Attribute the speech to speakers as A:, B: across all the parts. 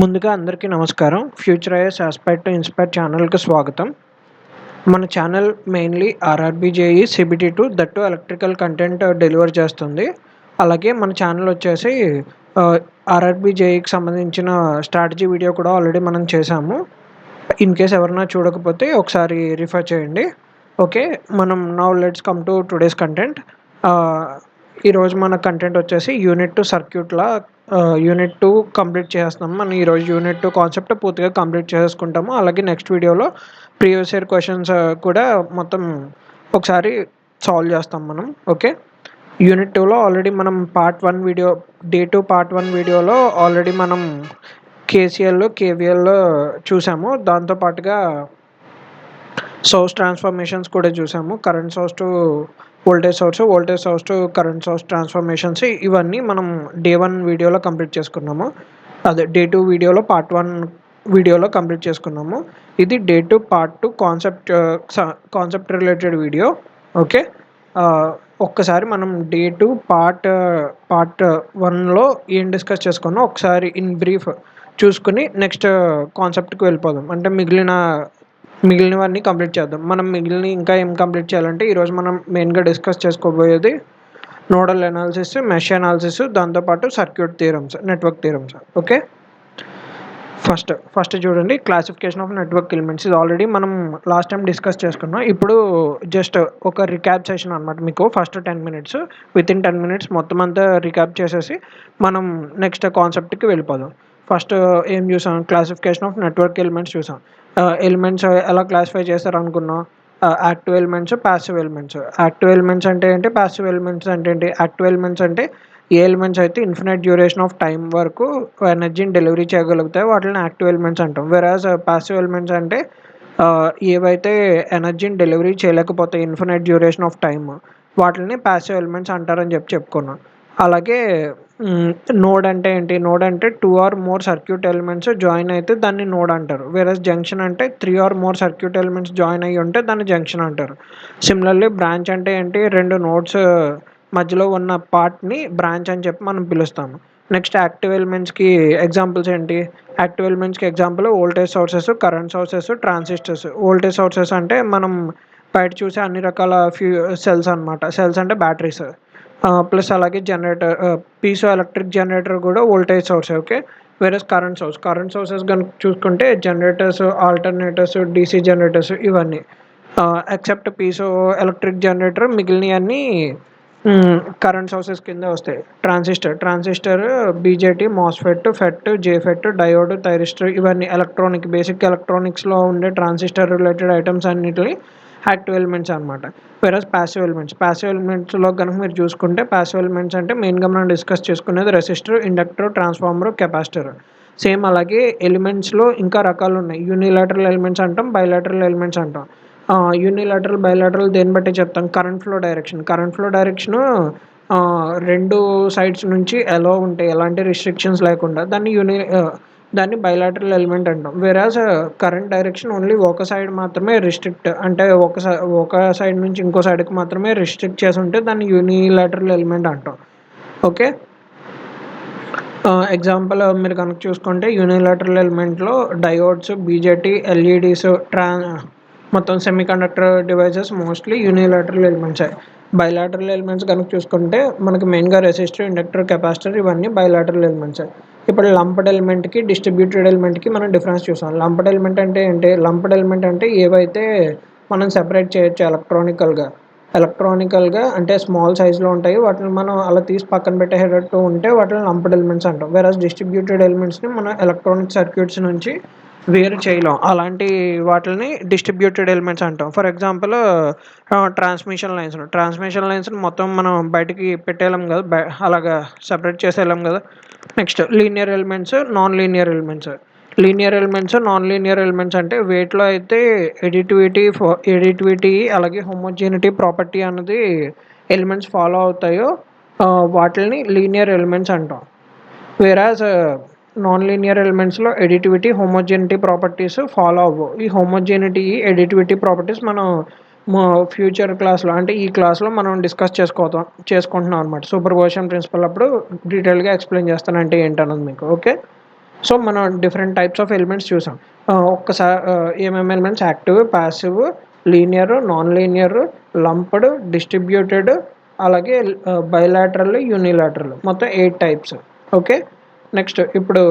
A: ముందుగా అందరికీ నమస్కారం. Future is aspire to inspire ఛానల్కి స్వాగతం. మన channel mainly RRB JE CBT two that electrical content deliver చేస్తుంది. అలాగే మన ఛానల్ వచ్చేసి ఆర్ఆర్బీజేఈకి సంబంధించిన స్ట్రాటజీ వీడియో కూడా ఆల్రెడీ మనం చేసాము ఇన్ కేస్ ఎవరైనా చూడకపోతే ఒకసారి రిఫర్ చేయండి. ఓకే మనం now let's come to today's content ఈరోజు మన కంటెంట్ వచ్చేసి యూనిట్ టు సర్క్యూట్లా యూనిట్ టూ కంప్లీట్ చేస్తున్నాము మనం ఈరోజు యూనిట్ టూ కాన్సెప్ట్ పూర్తిగా కంప్లీట్ చేసుకుంటాము. అలాగే నెక్స్ట్ వీడియోలో ప్రీవియస్ ఇయర్ క్వశ్చన్స్ కూడా మొత్తం ఒకసారి సాల్వ్ చేస్తాం మనం. ఓకే యూనిట్ టూలో ఆల్రెడీ మనం part one video day two part one వీడియోలో ఆల్రెడీ మనం కేసీఎల్ కేవీఎల్ చూసాము. దాంతోపాటుగా సోర్స్ ట్రాన్స్ఫర్మేషన్స్ కూడా చూసాము. Current source to voltage source voltage source to current source transformations ఇవన్నీ మనం డే వన్ వీడియోలో కంప్లీట్ చేసుకున్నాము. అదే డే టూ వీడియోలో పార్ట్ వన్ వీడియోలో కంప్లీట్ చేసుకున్నాము. ఇది day two part two concept concept related video. Okay? ఒక్కసారి మనం డే టూ పార్ట్ పార్ట్ వన్లో ఏం డిస్కస్ చేసుకున్నాం ఒకసారి ఇన్ బ్రీఫ్ చూసుకుని నెక్స్ట్ కాన్సెప్ట్కి వెళ్ళిపోదాం. అంటే మిగిలిన మిగిలినవన్నీ కంప్లీట్ చేద్దాం. మనం మిగిలిన ఇంకా ఏం కంప్లీట్ చేయాలంటే ఈరోజు మనం మెయిన్గా డిస్కస్ చేసుకోబోయేది నోడల్ అనాలిసిస్ మెష్ అనాలిసిస్ దాంతోపాటు circuit theorems network theorems okay? First first చూడండి క్లాసిఫికేషన్ ఆఫ్ నెట్వర్క్ ఎలిమెంట్స్. ఇది ఆల్రెడీ మనం లాస్ట్ టైం డిస్కస్ చేసుకున్నాం. ఇప్పుడు జస్ట్ ఒక రికాప్ సెషన్ అనమాట మీకు. First ten minutes with in ten minutes మొత్తం అంతా రికాప్ చేసేసి మనం నెక్స్ట్ కాన్సెప్ట్కి వెళ్ళిపోదాం. ఫస్ట్ ఏం చూసాం? క్లాసిఫికేషన్ ఆఫ్ నెట్వర్క్ ఎలిమెంట్స్ చూసాం. ఎలిమెంట్స్ ఎలా క్లాసిఫై చేస్తారు అనుకున్నాం active elements passive elements active elements అంటే ఏంటి? ప్యాసివ్ ఎలిమెంట్స్ అంటే ఏంటి? యాక్టివ్ ఎలిమెంట్స్ అంటే ఏ ఎలిమెంట్స్ అయితే ఇన్ఫినైట్ డ్యూరేషన్ ఆఫ్ టైం వరకు ఎనర్జీని డెలివరీ చేయగలుగుతాయి వాటిని యాక్టివ్ ఎలిమెంట్స్ అంటాం. వెరాజ్ ప్యాసివ్ ఎలిమెంట్స్ అంటే ఏవైతే ఎనర్జీని డెలివరీ చేయలేకపోతే ఇన్ఫినైట్ డ్యూరేషన్ ఆఫ్ టైమ్ వాటిని ప్యాసివ్ ఎలిమెంట్స్ అంటారని చెప్పి చెప్పుకున్నాం. అలాగే నోడ్ అంటే ఏంటి? నోడ్ అంటే two or more circuit elements join అయితే దాన్ని నోడ్ అంటారు. వేరస్ జంక్షన్ అంటే three or more circuit elements join అయ్యి ఉంటే దాన్ని జంక్షన్ అంటారు. సిమిలర్లీ బ్రాంచ్ అంటే ఏంటి? రెండు నోడ్స్ మధ్యలో ఉన్న పార్ట్ని బ్రాంచ్ అని చెప్పి మనం పిలుస్తాము. నెక్స్ట్ యాక్టివ్ ఎలిమెంట్స్కి ఎగ్జాంపుల్స్ ఏంటి? Active ఎలిమెంట్స్కి example voltage sources current sources transistors voltage sources అంటే మనం బయట చూసే అన్ని రకాల ఫ్యూ సెల్స్ అనమాట సెల్స్ అంటే బ్యాటరీస్ ప్లస్ అలాగే జనరేటర్ పీసో ఎలక్ట్రిక్ జనరేటర్ కూడా వోల్టేజ్ సోర్స్ ఓకే? వేరే కరెంట్ సోర్స్ కరెంట్ సోర్సెస్ కనుక చూసుకుంటే జనరేటర్స్ ఆల్టర్నేటర్స్ డీసీ జనరేటర్స్ ఇవన్నీ. ఎక్సెప్ట్ పీసో ఎలక్ట్రిక్ జనరేటర్ మిగిలినవన్నీ కరెంట్ సోర్సెస్ కింద వస్తాయి. Transistor transistor BJT MOSFET FET JFET diode thyristor ఇవన్నీ ఎలక్ట్రానిక్ బేసిక్ ఎలక్ట్రానిక్స్లో ఉండే ట్రాన్సిస్టర్ రిలేటెడ్ ఐటమ్స్ అన్నిటిని యాక్టివ్ ఎలిమెంట్స్ అనమాట వెరస్ ప్యాసివ్ ఎలిమెంట్స్ ప్యాసివ్ ఎలిమెంట్స్లో కనుక మీరు చూసుకుంటే ప్యాసివ్ ఎలిమెంట్స్ అంటే మెయిన్గా మనం డిస్కస్ చేసుకునేది resistor inductor transformer capacitor same అలాగే ఎలిమెంట్స్లో ఇంకా రకాలు ఉన్నాయి. యూనిలాటరల్ ఎలిమెంట్స్ అంటాం బైలాటరల్ ఎలిమెంట్స్ అంటాం. యూనిలాటరల్ బైలాటరల్ దేన్ని బట్టి చెప్తాం? Current flow direction current flow direction రెండు సైడ్స్ నుంచి ఎలా ఉంటాయి. ఎలాంటి రిస్ట్రిక్షన్స్ లేకుండా. దాన్ని యూని దాన్ని బైలాటరల్ ఎలిమెంట్ అంటాం. వేరాజ్ కరెంట్ డైరెక్షన్ ఓన్లీ ఒక సైడ్ మాత్రమే రిస్ట్రిక్ట్ అంటే ఒక ఒక సైడ్ నుంచి ఇంకో సైడ్కి మాత్రమే రిస్ట్రిక్ట్ చేసి ఉంటే దాన్ని యూనిలాటరల్ ఎలిమెంట్ అంటాం. ఓకే ఎగ్జాంపుల్ uh, uh, మీరు కనుక చూసుకుంటే యూనిలాటరల్ ఎలిమెంట్లో డయోడ్స్ బీజేటీ ఎల్ఈడీస్ ట్రా మొత్తం semi conductor devices mostly unilateral ఎలిమెంట్సే bilateral elements కనుక చూసుకుంటే మనకి మెయిన్గా రెసిస్టర్ ఇండక్టర్ కెపాసిటర్ ఇవన్నీ బైలాటరల్ ఎలిమెంట్సే ఇప్పుడు లంప్డ్ ఎలిమెంట్కి డిస్ట్రిబ్యూటెడ్ ఎలిమెంట్కి మనం డిఫరెన్స్ చూసాం లంప్డ్ ఎలిమెంట్ అంటే ఏంటి? లంప్డ్ ఎలిమెంట్ అంటే ఏవైతే మనం సెపరేట్ చేయొచ్చు ఎలక్ట్రానికల్గా. ఎలక్ట్రానికల్గా అంటే స్మాల్ సైజులో ఉంటాయి. వాటిని మనం అలా తీసి పక్కన పెట్టేటట్టు ఉంటే వాటిని లంప్డ్ ఎలిమెంట్స్ అంటాం. వేరే డిస్ట్రిబ్యూటెడ్ ఎలిమెంట్స్ని మనం ఎలక్ట్రానిక్ సర్క్యూట్స్ నుంచి వేరు చేయలేం. అలాంటి వాటిని డిస్ట్రిబ్యూటెడ్ ఎలిమెంట్స్ అంటాం. For example transmission lines transmission lines మొత్తం మనం బయటికి పెట్టేయలేం కదా. అలాగా సపరేట్ చేసేయలేం కదా. Next linear elements non linear elements linear elements non linear elements అంటే వేట్లో అయితే ఎడిటివిటీ ఎడిటివిటీ అలాగే హోమోజినిటీ ప్రాపర్టీ అన్నది ఎలిమెంట్స్ ఫాలో అవుతాయో వాటిని లీనియర్ ఎలిమెంట్స్ అంటాం. వేరాజ్ నాన్ లీనియర్ ఎలిమెంట్స్లో ఎడిటివిటీ హోమోజెనిటీ ప్రాపర్టీస్ ఫాలో అవ్వవు ఈ హోమోజెనిటీ ఎడిటివిటీ ప్రాపర్టీస్ మనం ఫ్యూచర్ క్లాస్లో అంటే ఈ క్లాస్లో మనం డిస్కస్ చేసుకోతాం చేసుకుంటున్నాం అనమాట సూపర్ పొజిషన్ ప్రిన్సిపల్ అప్పుడు డీటెయిల్గా ఎక్స్ప్లెయిన్ చేస్తాను అంటే ఏంటన్నది మీకు ఓకే సో మనం డిఫరెంట్ టైప్స్ ఆఫ్ ఎలిమెంట్స్ చూసాం. ఒక్కసారి ఏమేమి elements active passive linear non linear lumped distributed అలాగే బయలాటరల్ యూనిలాటరల్ మొత్తం ఎయిట్ టైప్స్ ఓకే నెక్స్ట్ ఇప్పుడు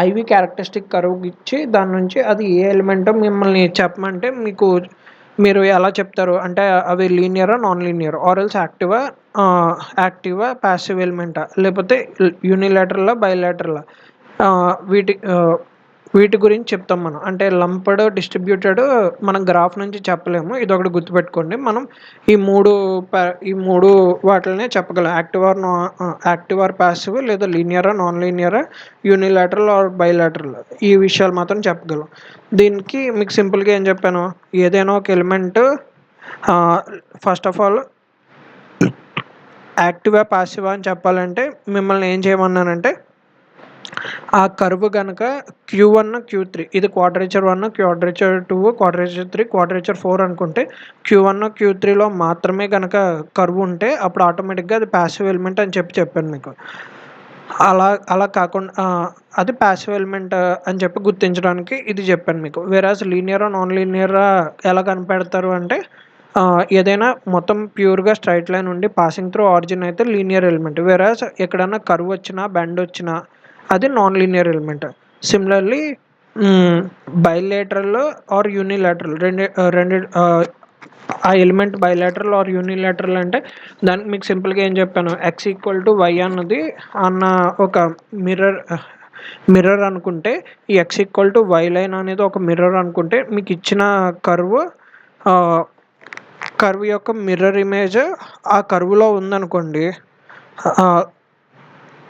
A: ఐవి క్యారెక్టరిస్టిక్ కరువు ఇచ్చి దాని నుంచి అది ఏ ఎలిమెంటో మిమ్మల్ని చెప్పమంటే మీకు మీరు ఎలా చెప్తారు? అంటే అవి లీనియరా నాన్ లీనియర్ ఆరల్స్ యాక్టివా యాక్టివా ప్యాసివ్ ఎలిమెంటా లేకపోతే యూనిలాటరలా బయలాటరలా వీటి వీటి గురించి చెప్తాం మనం. అంటే లంపడ్ డిస్ట్రిబ్యూటెడ్ మనం గ్రాఫ్ నుంచి చెప్పలేము. ఇది ఒకటి గుర్తుపెట్టుకోండి. మనం ఈ మూడు ఈ మూడు వాటినే చెప్పగలం. యాక్టివ్ ఆర్ నా యాక్టివ్ ఆర్ ప్యాసివ్ లేదా లీనియరా నాన్ లీనియరా యూనిలాటరల్ ఆర్ బైలాటరల్ ఈ విషయాలు మాత్రం చెప్పగలం. దీనికి మీకు సింపుల్గా ఏం చెప్పాను? ఏదైనా ఒక ఎలిమెంట్ ఫస్ట్ ఆఫ్ ఆల్ యాక్టివా పాసివా అని చెప్పాలంటే మిమ్మల్ని ఏం చేయమన్నానంటే ఆ కర్వ్ కనుక క్యూ వన్ క్యూ త్రీ ఇది quadrature one quadrature two quadrature three quadrature four అనుకుంటే క్యూ వన్ క్యూ త్రీలో మాత్రమే కనుక కర్వ్ ఉంటే అప్పుడు ఆటోమేటిక్గా అది ప్యాసివ్ ఎలిమెంట్ అని చెప్పి చెప్పాను మీకు. అలా అలా కాకుండా అది ప్యాసివ్ ఎలిమెంట్ అని చెప్పి గుర్తించడానికి ఇది చెప్పాను మీకు. వేరాజ్ లీనియరా నాన్ లీనియరా ఎలా కనిపెడతారు అంటే ఏదైనా మొత్తం ప్యూర్గా స్ట్రైట్ లైన్ ఉండి పాసింగ్ త్రూ ఆరిజిన్ అయితే లీనియర్ ఎలిమెంట్ వేరాజ్ ఎక్కడైనా కర్వ్ వచ్చినా బెండ్ వచ్చినా అది non linear element similarly bilateral or unilateral రెండు రెండు ఆ ఎలిమెంట్ బైలాటరల్ ఆర్ యూనిలేటరల్ అంటే దానికి మీకు సింపుల్గా ఏం చెప్పాను? ఎక్స్ ఈక్వల్ టు వై అన్నది అన్న ఒక మిర్రర్ మిర్రర్ అనుకుంటే ఈ x equal to y line అనేది ఒక మిర్రర్ అనుకుంటే మీకు ఇచ్చిన కర్వ్ కర్వ్ యొక్క మిర్రర్ ఇమేజ్ ఆ కర్వ్లో ఉందనుకోండి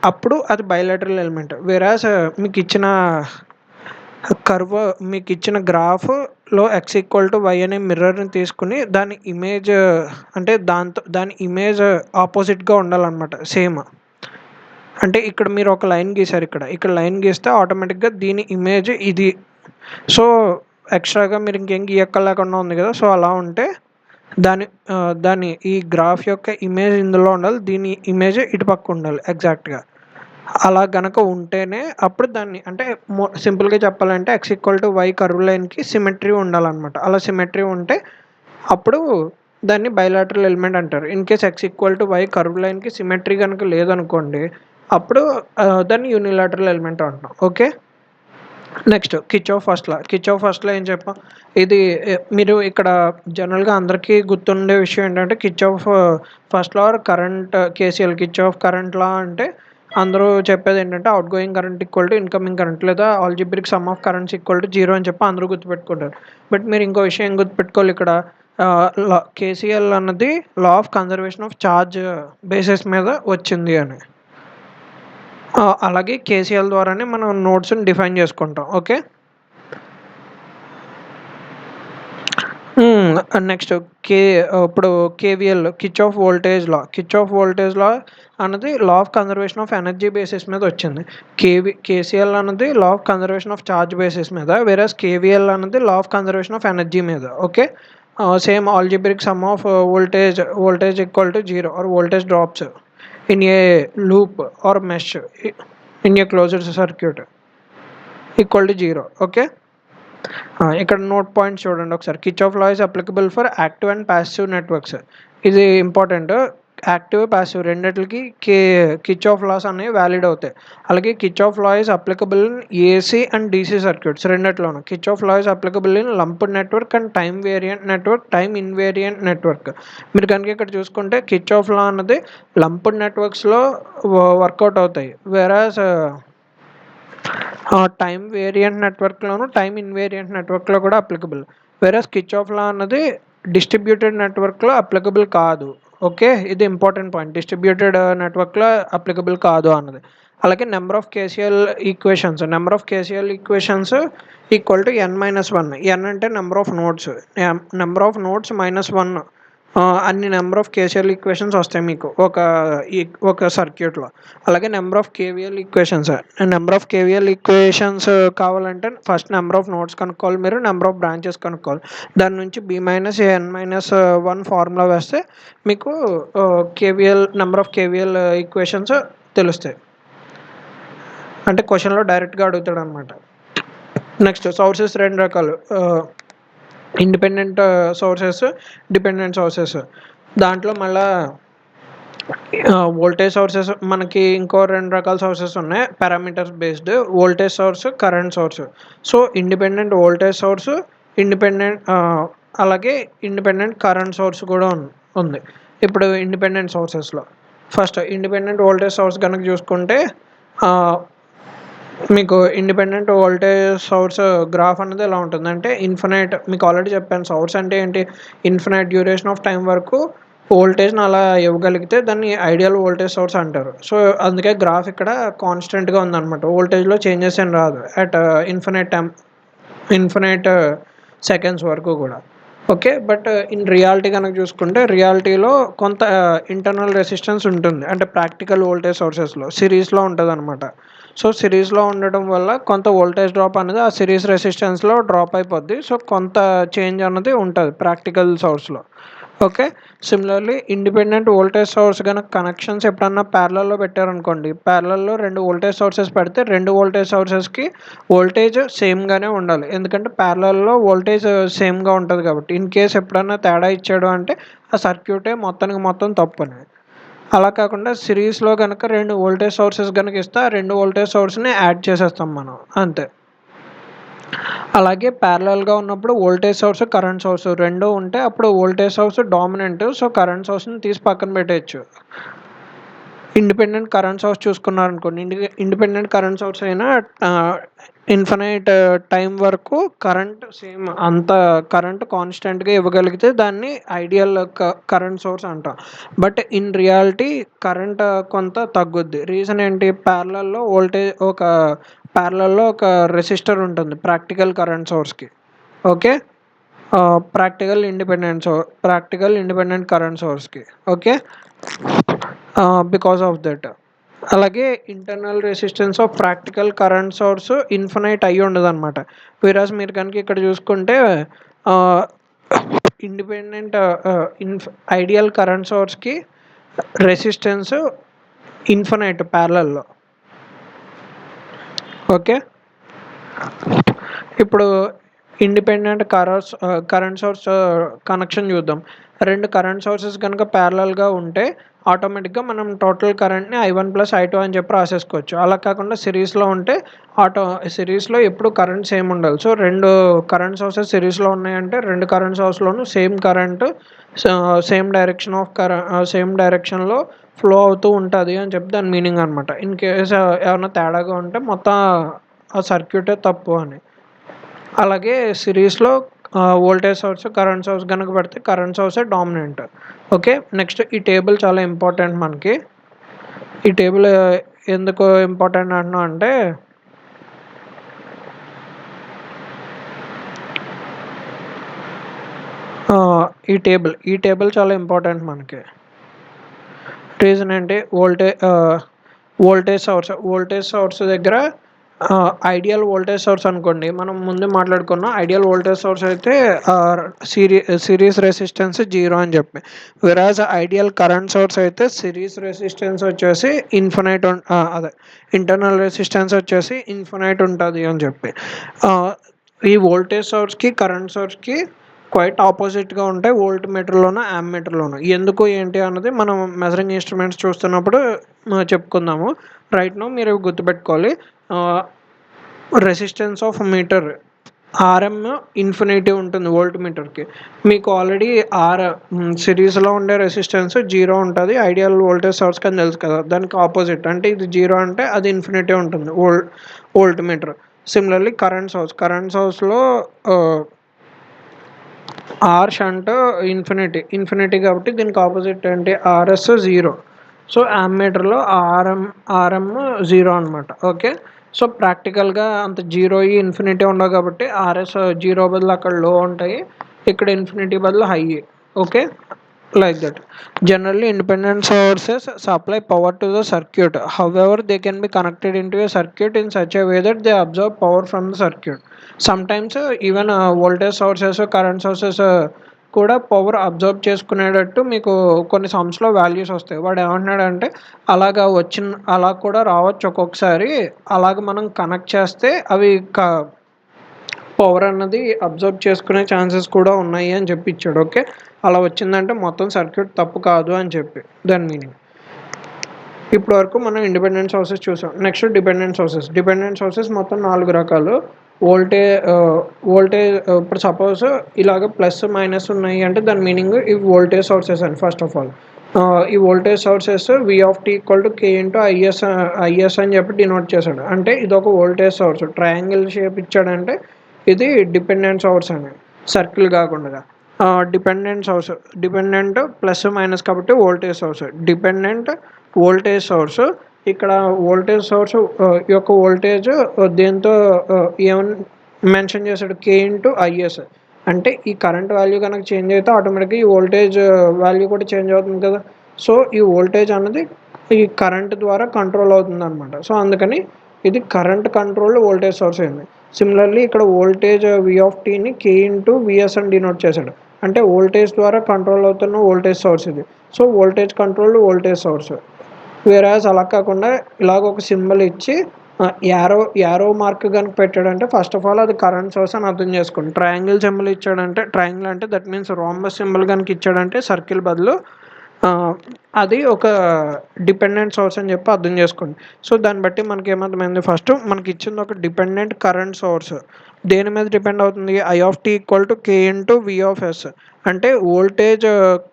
A: అప్పుడు అది బయలాటరల్ ఎలిమెంట్ వేరాస్ మీకు ఇచ్చిన కర్వ్ మీకు ఇచ్చిన గ్రాఫ్లో ఎక్స్ ఈక్వల్ టు వై అనే మిర్రర్ని తీసుకుని దాని ఇమేజ్ అంటే దాంతో దాని ఇమేజ్ ఆపోజిట్గా ఉండాలన్నమాట సేమ్ అంటే ఇక్కడ మీరు ఒక లైన్ గీశారు ఇక్కడ. ఇక్కడ లైన్ గీస్తే ఆటోమేటిక్గా దీని ఇమేజ్ ఇది. సో ఎక్స్ట్రాగా మీరు ఇంకేం గీయక్కర్లేకుండా ఉంది కదా. సో అలా ఉంటే దాని uh, దాని ఈ గ్రాఫ్ యొక్క ఇమేజ్ ఇందులో ఉండాలి దీని ఇమేజ్ ఇటుపక్క ఉండాలి ఎగ్జాక్ట్గా అలా గనక ఉంటేనే అప్పుడు దాన్ని అంటే మో సింపుల్గా చెప్పాలంటే x equal to y curve లైన్కి సిమెట్రీ ఉండాలన్నమాట. అలా సిమెట్రీ ఉంటే అప్పుడు దాన్ని బయలాటరల్ ఎలిమెంట్ అంటారు. In case x equal to y curve లైన్కి సిమెట్రీ కనుక లేదనుకోండి అప్పుడు దాన్ని యూనిలాటరల్ ఎలిమెంట్ అంటాం. Okay? Next Kirchhoff first law Kirchhoff ఫస్ట్లో ఏం చెప్పాం? ఇది మీరు ఇక్కడ జనరల్గా అందరికీ గుర్తుండే విషయం ఏంటంటే Kirchhoff first law or current KCL Kirchhoff current law అంటే అందరూ చెప్పేది ఏంటంటే outgoing current equal to incoming current లేదా algebraic sum of currents equal to zero అని చెప్పి అందరూ గుర్తుపెట్టుకుంటారు. బట్ మీరు ఇంకో విషయం గుర్తుపెట్టుకోవాలి ఇక్కడ? లా కేసీఎల్ అన్నది law of conservation of charge basis మీద వచ్చింది అని. అలాగే కేసీఎల్ ద్వారానే మనం నోట్స్ని డిఫైన్ చేసుకుంటాం. ఓకే నెక్స్ట్ కే ఇప్పుడు KVL Kirchhoff voltage law of voltage law అన్నది law of conservation of energy basis మీద వచ్చింది. కేవీ కేసీఎల్ అన్నది law of conservation of charge basis మీద వేరేస్ కేవీఎల్ అన్నది law of conservation of energy మీద okay same algebraic sum of voltage voltage equal to zero or voltage drops in a loop or mesh in a closed circuit equal to zero okay ఇక్కడ note points చూడండి ఒకసారి. Kirchhoff law is applicable for active and passive networks ఇది important active passive రెండిట్లకి Kirchhoff laws అనేవి valid అవుతాయి. అలాగే Kirchhoff law is applicable in AC and DC circuits రెండిట్లోనూ. Kirchhoff law is applicable in lumped network and time variant network time invariant network మీరు కనుక ఇక్కడ చూసుకుంటే కిచ్ ఆఫ్ లా అన్నది లంప్డ్ నెట్వర్క్స్లో వర్కౌట్ అవుతాయి. వేరాస్ టైం వేరియంట్ నెట్వర్క్లోను టైం ఇన్వేరియంట్ నెట్వర్క్లో కూడా అప్లికబుల్. వేరే స్కిచ్ ఆఫ్ లా అన్నది డిస్ట్రిబ్యూటెడ్ నెట్వర్క్లో అప్లికబుల్ కాదు. ఓకే? ఇది ఇంపార్టెంట్ పాయింట్. డిస్ట్రిబ్యూటెడ్ నెట్వర్క్లో అప్లికబుల్ కాదు అన్నది. అలాగే number of KCL equations. Number of KCL equations equal to N minus one N అంటే number of nodes number of nodes minus one అన్ని నెంబర్ ఆఫ్ కేసీఎల్ ఈక్వేషన్స్ వస్తాయి మీకు. ఒక ఒక సర్క్యూట్లో అలాగే number of KVL equations number of KVL equations కావాలంటే first number of nodes కనుక్కోవాలి మీరు నెంబర్ ఆఫ్ బ్రాంచెస్ కనుక్కోవాలి. దాని నుంచి B minus N minus one formula వేస్తే మీకు KVL number of KVL equations తెలుస్తాయి. అంటే క్వశ్చన్లో డైరెక్ట్గా అడుగుతాడు అనమాట నెక్స్ట్ సోర్సెస్ రెండు రకాలు. Independent sources dependent sources. దాంట్లో మళ్ళా వోల్టేజ్ సోర్సెస్ మనకి ఇంకో రెండు రకాల సోర్సెస్ ఉన్నాయి. Parameters based voltage source current source. So independent voltage source independent అలాగే ఇండిపెండెంట్ కరెంట్ సోర్స్ కూడా ఉంది. ఇప్పుడు ఇండిపెండెంట్ సోర్సెస్లో. ఫస్ట్ ఇండిపెండెంట్ వోల్టేజ్ సోర్స్ కనుక చూసుకుంటే మీకు ఇండిపెండెంట్ వోల్టేజ్ సోర్స్ గ్రాఫ్ అనేది ఎలా ఉంటుంది? అంటే ఇన్ఫినైట్ మీకు ఆల్రెడీ చెప్పాను సోర్స్ అంటే ఏంటి? ఇన్ఫినైట్ డ్యూరేషన్ ఆఫ్ టైం వరకు వోల్టేజ్ని అలా ఇవ్వగలిగితే దాన్ని ఐడియల్ వోల్టేజ్ సోర్స్ అంటారు. సో అందుకే గ్రాఫ్ ఇక్కడ కాన్స్టెంట్గా ఉందన్నమాట. వోల్టేజ్లో చేంజెస్ ఏం రాదు. At infinite time infinite seconds వరకు కూడా. ఓకే బట్ ఇన్ రియాలిటీ కనుక చూసుకుంటే రియాలిటీలో కొంత uh, ఇంటర్నల్ రెసిస్టెన్స్ ఉంటుంది. అంటే ప్రాక్టికల్ వోల్టేజ్ సోర్సెస్లో సిరీస్లో ఉంటుంది అనమాట సో సిరీస్లో ఉండడం వల్ల కొంత వోల్టేజ్ డ్రాప్ అనేది ఆ సిరీస్ రెసిస్టెన్స్లో డ్రాప్ అయిపోద్ది. సో కొంత చేంజ్ అన్నది ఉంటుంది practical సోర్స్లో okay similarly independent voltage source కనుక కనెక్షన్స్ ఎప్పుడన్నా ప్యారలలో పెట్టారనుకోండి ప్యారలలో రెండు వోల్టేజ్ సోర్సెస్ పెడితే రెండు వోల్టేజ్ సోర్సెస్కి వోల్టేజ్ సేమ్గానే ఉండాలి. ఎందుకంటే ప్యారలలో వోల్టేజ్ సేమ్గా ఉంటుంది కాబట్టి ఇన్ కేస్ ఎప్పుడన్నా తేడా ఇచ్చాడు అంటే ఆ సర్క్యూటే మొత్తానికి మొత్తం తప్పని. అలా కాకుండా సిరీస్లో కనుక రెండు వోల్టేజ్ సోర్సెస్ కనుక ఇస్తే ఆ రెండు వోల్టేజ్ సోర్స్ని యాడ్ చేసేస్తాం మనం అంతే. అలాగే ప్యారలల్గా ఉన్నప్పుడు వోల్టేజ్ సోర్స్ కరెంట్ సోర్స్ రెండు ఉంటే అప్పుడు voltage source dominant so current సోర్స్ని తీసి పక్కన పెట్టేయచ్చు. ఇండిపెండెంట్ కరెంట్ సోర్స్ చూసుకున్నారనుకోండి ఇండి ఇండిపెండెంట్ కరెంట్ సోర్స్ అయినా ఇన్ఫినైట్ టైం వరకు కరెంట్ సేమ్ అంత కరెంట్ కాన్స్టెంట్గా ఇవ్వగలిగితే దాన్ని ఐడియల్ కరెంట్ సోర్స్ అంటాం. బట్ ఇన్ రియాలిటీ కరెంట్ కొంత తగ్గుద్ది. రీజన్ ఏంటి? ప్యారలల్లో వోల్టేజ్ ఒక ప్యారలల్లో ఒక రెసిస్టర్ ఉంటుంది ప్రాక్టికల్ కరెంట్ సోర్స్కి. Okay? Practical independent so practical independent current సోర్స్కి. Okay? Because of that. అలాగే internal resistance of practical current source infinite అయి ఉండదు అనమాట వీరాజ్ మీరు కనుక ఇక్కడ చూసుకుంటే ఇండిపెండెంట్ ఇన్ఫ్ ఐడియల్ కరెంట్ సోర్స్కి రెసిస్టెన్స్ ఇన్ఫినైట్ ప్యారలల్లో ఓకే ఇప్పుడు ఇండిపెండెంట్ కరస్ కరెంట్ సోర్స్ కనెక్షన్ చూద్దాం. రెండు కరెంట్ సోర్సెస్ కనుక ప్యారలల్గా ఉంటే ఆటోమేటిక్గా మనం టోటల్ కరెంట్ని I one plus I two అని చెప్పి రాసేసుకోవచ్చు. అలా కాకుండా సిరీస్లో ఉంటే ఆటో సిరీస్లో ఎప్పుడు కరెంట్ సేమ్ ఉండాలి సో రెండు కరెంట్ సోర్సెస్ సిరీస్లో ఉన్నాయంటే రెండు current సోర్స్లోనూ same current same direction of current same డైరెక్షన్లో ఫ్లో అవుతూ ఉంటుంది అని చెప్పి దాని మీనింగ్ అనమాట ఇన్ కేస్ ఏమైనా తేడాగా ఉంటే మొత్తం ఆ సర్క్యూటే తప్పు అని. అలాగే సిరీస్లో వోల్టేజ్ సోర్స్ కరెంట్ సోర్స్ కనుక పెడితే కరెంట్ సోర్సే డామినెంట్. ఓకే నెక్స్ట్ ఈ టేబుల్ చాలా ఇంపార్టెంట్ మనకి. ఈ టేబుల్ ఎందుకు ఇంపార్టెంట్ అంటున్నా అంటే ఈ టేబుల్ ఈ టేబుల్ చాలా ఇంపార్టెంట్ మనకి. రీజన్ ఏంటి? Voltage voltage source voltage source దగ్గర ఐడియల్ వోల్టేజ్ సోర్స్ అనుకోండి. మనం ముందు మాట్లాడుకున్నాం ఐడియల్ వోల్టేజ్ సోర్స్ అయితే సిరీ సిరీస్ రెసిస్టెన్స్ జీరో అని చెప్పి. విరాజ్ ఐడియల్ కరెంట్ సోర్స్ అయితే సిరీస్ రెసిస్టెన్స్ వచ్చేసి ఇన్ఫినైట్ అదే ఇంటర్నల్ రెసిస్టెన్స్ వచ్చేసి ఇన్ఫినైట్ ఉంటుంది అని చెప్పి. ఈ వోల్టేజ్ సోర్స్కి కరెంట్ సోర్స్కి క్వైట్ ఆపోజిట్గా ఉంటాయి వోల్ట్ మీటర్లోను యామ్ మీటర్లోను ఎందుకు ఏంటి అన్నది మనం మెజరింగ్ ఇన్స్ట్రుమెంట్స్ చూస్తున్నప్పుడు చెప్పుకుందాము. రైట్ నో మీరు గుర్తుపెట్టుకోవాలి resistance of meter RM infinity ఉంటుంది వోల్ట్ మీటర్కి మీకు ఆల్రెడీ ఆర్ సిరీస్లో ఉండే రెసిస్టెన్స్ జీరో ఉంటుంది ఐడియల్ వోల్టేజ్ సోర్స్ అని తెలుసు కదా. దానికి ఆపోజిట్ అంటే ఇది జీరో అంటే అది ఇన్ఫినిటీ ఉంటుంది volt volt meter similarly current source current సోర్స్లో ఆర్ష్ అంటే ఇన్ఫినిటీ ఇన్ఫినిటీ కాబట్టి దీనికి ఆపోజిట్ ఏంటి? RS zero. సో యామ్మీటర్లో ఆర్ఎం ఆర్ఎం జీరో అనమాట ఓకే? సో ప్రాక్టికల్గా అంత జీరో ఇన్ఫినిటీ ఉండవు కాబట్టి ఆర్ఎస్ జీరో బదులు అక్కడ లో ఉంటాయి. ఇక్కడ ఇన్ఫినిటీ బదులు high. Okay? Like that generally independent sources supply power to the circuit however they can be connected into a circuit in such a way that they absorb power from the circuit sometimes uh, even uh, voltage sources current sources uh, కూడా power observe చేసుకునేటట్టు మీకు కొన్ని సమ్స్లో values వస్తాయి వాడు ఏమంటున్నాడంటే అలాగా వచ్చిన అలా కూడా రావచ్చు ఒక్కొక్కసారి అలాగ మనం కనెక్ట్ చేస్తే అవి క పవర్ అన్నది అబ్జర్వ్ చేసుకునే ఛాన్సెస్ కూడా ఉన్నాయి అని చెప్పి ఇచ్చాడు ఓకే అలా వచ్చిందంటే మొత్తం సర్క్యూట్ తప్పు కాదు అని చెప్పి దాని మీనింగ్ ఇప్పటి వరకు మనం ఇండిపెండెంట్ సోర్సెస్ చూసాం. Next dependent sources dependent sources మొత్తం నాలుగు రకాలు. వోల్టేజ్ వోల్టేజ్ ఇప్పుడు సపోజ్ ఇలాగ ప్లస్ మైనస్ ఉన్నాయి అంటే దాని మీనింగ్ ఇవి వోల్టేజ్ సోర్సెస్ అని ఫస్ట్ ఆఫ్ ఆల్ ఈ voltage sources V of T equal to K into IS IS అని చెప్పి డినోట్ చేశాడు. అంటే ఇది ఒక వోల్టేజ్ సోర్స్ ట్రయాంగిల్ షేప్ ఇచ్చాడంటే ఇది డిపెండెంట్ సోర్స్ అని. సర్కిల్ కాకుండా. Dependent source. Dependent plus minus కాబట్టి voltage source. Dependent voltage source. ఇక్కడ వోల్టేజ్ సోర్స్ యొక్క వోల్టేజ్ దేంతో ఏమన్ మెన్షన్ చేశాడు? కే ఇంటూ ఐఎస్ అంటే ఈ కరెంట్ వాల్యూ కనుక చేంజ్ అయితే ఆటోమేటిక్గా ఈ వోల్టేజ్ వాల్యూ కూడా చేంజ్ అవుతుంది కదా. సో ఈ వోల్టేజ్ అన్నది ఈ కరెంట్ ద్వారా కంట్రోల్ అవుతుంది అనమాట సో అందుకని ఇది కరెంట్ కంట్రోల్డ్ వోల్టేజ్ సోర్స్ అయింది. సిమిలర్లీ ఇక్కడ వోల్టేజ్ వి ఆఫ్ టీని కే ఇంటూ విఎస్ అని డినోట్ చేశాడు. అంటే వోల్టేజ్ ద్వారా కంట్రోల్ అవుతున్న వోల్టేజ్ సోర్స్ ఇది. So voltage controlled voltage source whereas అలా కాకుండా ఇలాగ ఒక సింబల్ ఇచ్చి యారో యారో మార్క్ కనుక పెట్టాడంటే ఫస్ట్ ఆఫ్ ఆల్ అది కరెంట్ సోర్స్ అని అర్థం చేసుకోండి. ట్రయాంగిల్ సింబల్ ఇచ్చాడంటే ట్రయాంగిల్ అంటే దట్ మీన్స్ రాంబస్ సింబల్ కనుక ఇచ్చాడంటే సర్కిల్ బదులు అది ఒక డిపెండెంట్ సోర్స్ అని చెప్పి అర్థం చేసుకోండి. సో దాన్ని బట్టి మనకి ఏమర్థమైంది ఫస్ట్ మనకి ఇచ్చింది ఒక డిపెండెంట్ కరెంట్ సోర్స్ దేని మీద డిపెండ్ అవుతుంది? I of T equal to K into V of S అంటే వోల్టేజ్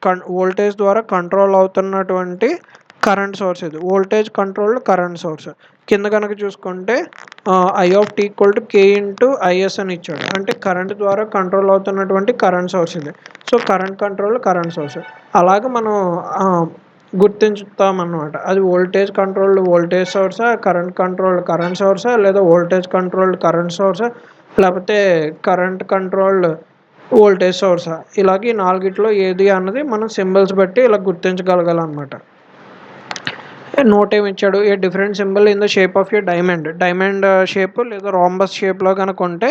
A: కన్ వోల్టేజ్ ద్వారా కంట్రోల్ అవుతున్నటువంటి కరెంట్ సోర్స్ ఇది. వోల్టేజ్ కంట్రోల్డ్ కరెంట్ సోర్స్ కింద కనుక చూసుకుంటే I of T equal to K into IS అని ఇచ్చాడు. అంటే కరెంట్ ద్వారా కంట్రోల్ అవుతున్నటువంటి కరెంట్ సోర్స్ ఇది. So current control current source అలాగే మనం గుర్తించుతామన్నమాట. అది వోల్టేజ్ కంట్రోల్డ్ వోల్టేజ్ సోర్సా కరెంట్ కంట్రోల్డ్ కరెంట్ సోర్సా లేదా వోల్టేజ్ కంట్రోల్డ్ కరెంట్ సోర్సా లేకపోతే కరెంట్ కంట్రోల్డ్ వోల్టేజ్ సోర్సా. ఇలాగే నాలుగిట్లో ఏది అన్నది మనం సింబల్స్ బట్టి ఇలా గుర్తించగలగాలన్నమాట. నోట్ ఏమి ఇచ్చాడు? A different symbol in the shape of a diamond? Diamond shape లేదా రాంబస్ షేప్లో కనుక ఉంటే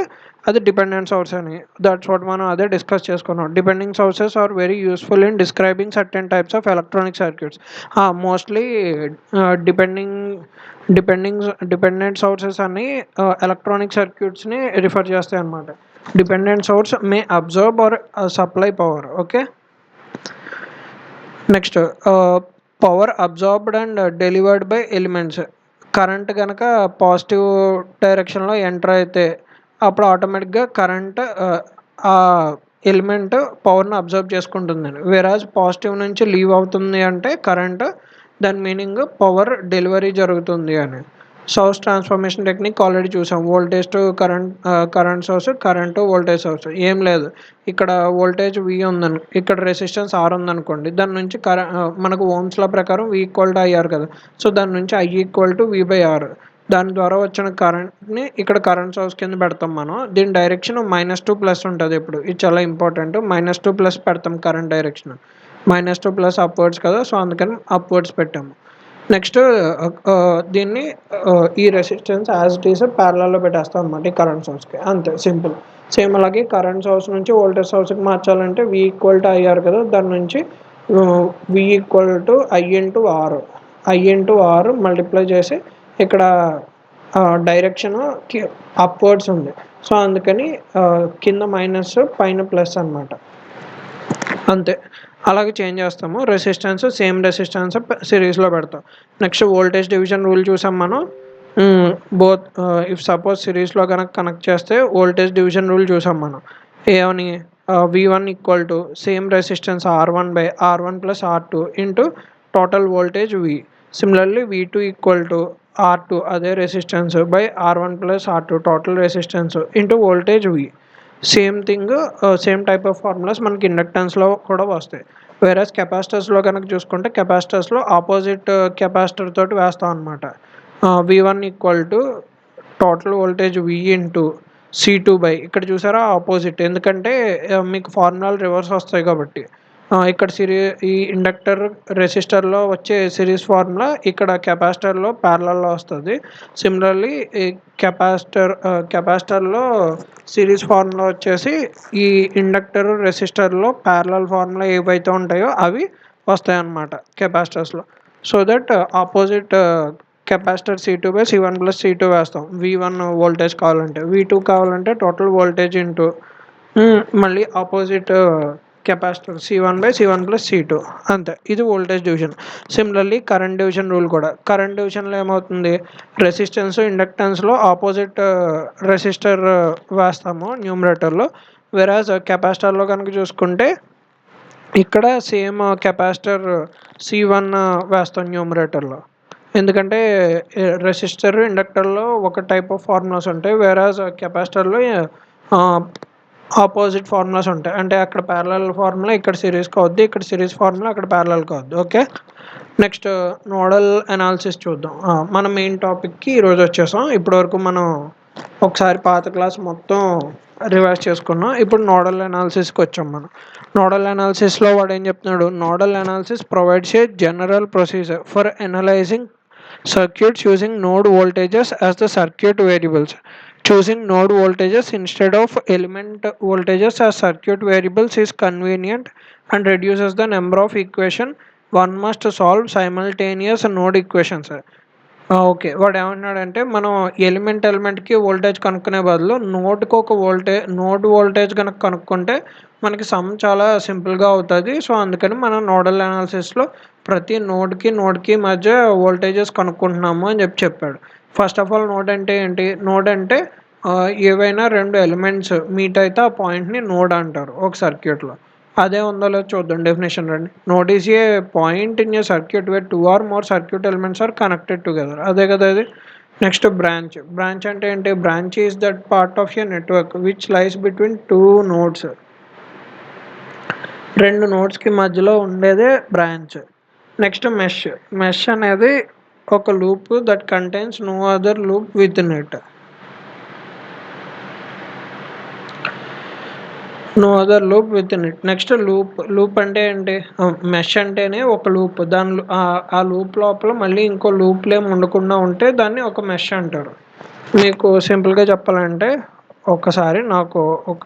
A: అది డిపెండెంట్ సోర్స్ అని. దట్స్ వాట్ మనం అదే డిస్కస్ చేసుకున్నాం. Depending sources are very useful in describing certain types of electronic circuits mostly depending depending dependent sources అన్ని ఎలక్ట్రానిక్ సర్క్యూట్స్ని రిఫర్ చేస్తాయి అన్నమాట. Dependent source may observe or supply power okay? Next power absorbed and delivered by elements. Current కనుక positive డైరెక్షన్లో enter అయితే అప్పుడు ఆటోమేటిక్గా current ఆ ఎలిమెంట్ పవర్ని అబ్జర్వ్ చేసుకుంటుందని వేరాజ్ పాజిటివ్ నుంచి లీవ్ అవుతుంది అంటే కరెంట్ దాని మీనింగ్ పవర్ డెలివరీ జరుగుతుంది అని. సోర్స్ ట్రాన్స్ఫర్మేషన్ టెక్నిక్ ఆల్రెడీ చూసాం. Voltage to current current source current to voltage source ఏం లేదు. ఇక్కడ వోల్టేజ్ వి ఉందని ఇక్కడ రెసిస్టెన్స్ ఆర్ ఉందనుకోండి దాని నుంచి కరె మనకు ఓమ్స్ల ప్రకారం వి ఈక్వల్ టు ఐఆర్ కదా. సో దాని నుంచి I equal to V by R దాని ద్వారా వచ్చిన కరెంట్ని ఇక్కడ కరెంట్ సోర్స్ కింద పెడతాం మనం. దీని డైరెక్షన్ మైనస్ టూ ప్లస్ ఉంటుంది ఇప్పుడు. ఇది చాలా ఇంపార్టెంట్ మైనస్ టూ ప్లస్ పెడతాం current direction minus two plus upwards కదా సో అందుకని అప్వర్డ్స్ పెట్టాము. నెక్స్ట్ దీన్ని ఈ రెసిస్టెన్స్ యాజ్ ఇట్ ఈస్ ప్యారలలో పెట్టేస్తాం అనమాట ఈ కరెంట్ సోర్స్కి అంతే సింపుల్ సేమ్ అలాగే కరెంట్ సోర్స్ నుంచి వోల్టేజ్ సోర్స్కి మార్చాలంటే వి ఈక్వల్ టు ఐఆర్ కదా దాని నుంచి V equal to I into R I into R multiply చేసి ఇక్కడ డైరెక్షన్ అప్వర్డ్స్ ఉంది. సో అందుకని కింద మైనస్ పైన ప్లస్ అనమాట అంతే. అలాగే చేంజ్ చేస్తాము. రెసిస్టెన్స్ సేమ్ రెసిస్టెన్స్ సిరీస్లో పెడతాం. నెక్స్ట్ వోల్టేజ్ డివిజన్ రూల్ చూసాం మనం. బోత్ ఇఫ్ సపోజ్ సిరీస్లో కనుక కనెక్ట్ చేస్తే వోల్టేజ్ డివిజన్ రూల్ చూసాం మనం. ఏమని? V one equal to same resistance R one by R one plus R two into total voltage V similarly V two equal to R two అదే resistance by R one plus R two total resistance into voltage V same thing same type of formulas మనకి ఇండక్టెన్స్లో కూడా వస్తాయి. Whereas కెపాసిటర్స్లో కనుక చూసుకుంటే కెపాసిటర్స్లో opposite capacitor తోటి వేస్తాం అనమాట V one equal to total voltage V into C two by ఇక్కడ చూసారా? ఆపోజిట్ ఎందుకంటే మీకు ఫార్ములాలు రివర్స్ వస్తాయి కాబట్టి. ఇక్కడ సిరీ ఈ ఇండక్టర్ రెసిస్టర్లో వచ్చే సిరీస్ ఫార్ములా ఇక్కడ కెపాసిటర్లో ప్యారలల్లో వస్తుంది. సిమిలర్లీ ఈ కెపాసిటర్ కెపాసిటర్లో సిరీస్ ఫార్ములా వచ్చేసి ఈ ఇండక్టర్ రెసిస్టర్లో ప్యారలల్ ఫార్ములా ఏవైతే ఉంటాయో అవి వస్తాయి అన్నమాట కెపాసిటర్స్లో. So that opposite capacitor C two by C one plus C two వేస్తాం. వి వన్ వోల్టేజ్ కావాలంటే. వి టూ కావాలంటే టోటల్ వోల్టేజ్ ఇంటూ మళ్ళీ opposite capacitor C one by C one plus C two అంతే. ఇది voltage division similarly current division rule కూడా. Current డివిజన్లో ఏమవుతుంది? Resistance ఇండక్టెన్స్లో opposite resistor వేస్తాము న్యూమరేటర్లో వెరాజ్ కెపాసిటర్లో కనుక చూసుకుంటే ఇక్కడ సేమ్ కెపాసిటర్ సి వన్ వేస్తాం న్యూమరేటర్లో ఎందుకంటే uh, రెసిస్టర్ ఇండక్టర్లో ఒక టైప్ ఆఫ్ ఫార్ములాస్ ఉంటాయి. వేరాజ్ కెపాసిటర్లో uh, ఆపోజిట్ ఫార్ములాస్ ఉంటాయి. అంటే అక్కడ ప్యారలల్ ఫార్ములా ఇక్కడ సిరీస్కి అవుద్ది ఇక్కడ సిరీస్ ఫార్ములా అక్కడ ప్యారలల్ అవుద్ది ఓకే నెక్స్ట్ నోడల్ అనాలిసిస్ చూద్దాం. మన మెయిన్ టాపిక్కి ఈరోజు వచ్చేసాం. ఇప్పటివరకు మనం ఒకసారి పాత క్లాస్ మొత్తం రివైజ్ చేసుకున్నాం. ఇప్పుడు నోడల్ అనాలిసిస్కి వచ్చాం మనం. నోడల్ అనాలిసిస్లో వాడు ఏం చెప్తున్నాడు? Nodal analysis provides a general procedure for analyzing circuits using node voltages as the circuit variables Choosing node voltages instead of element voltages as circuit variables is convenient and reduces the number of equation one must solve simultaneous node equations. Okay వాడు ఏమన్నాడంటే మనం element ఎలిమెంట్కి voltage కనుక్కునే బదులు నోట్కి ఒక voltage node voltage కనుక కనుక్కుంటే మనకి some చాలా సింపుల్గా అవుతుంది సో అందుకని మనం నోడల్ అనాలిసిస్లో ప్రతి నోడ్కి నోడ్కి మధ్య వోల్టేజెస్ కనుక్కుంటున్నాము అని చెప్పి చెప్పాడు ఫస్ట్ ఆఫ్ ఆల్ నోడ్ అంటే ఏంటి? నోడ్ అంటే ఏవైనా రెండు ఎలిమెంట్స్ మీట్ అయితే ఆ పాయింట్ని నోడ్ అంటారు ఒక సర్క్యూట్లో అదే ఉందో లేదో చూద్దాం డెఫినేషన్ రండి. Node is a point in a circuit where two or more circuit elements are connected together అదే కదా అది నెక్స్ట్ బ్రాంచ్ బ్రాంచ్ అంటే ఏంటి? Branch is that part of a network which lies between two nodes రెండు నోడ్స్కి మధ్యలో ఉండేదే branch next mesh mesh అనేది ఒక loop that contains no other loop with it no other loop within it next loop loop అంటే ఏంటి? Mesh అంటేనే ఒక లూప్ దాని ఆ లూప్ లోపల మళ్ళీ ఇంకో లూప్లు ఏమి ఉండకుండా ఉంటే దాన్ని ఒక మెష్ అంటారు. మీకు సింపుల్గా చెప్పాలంటే ఒకసారి నాకు ఒక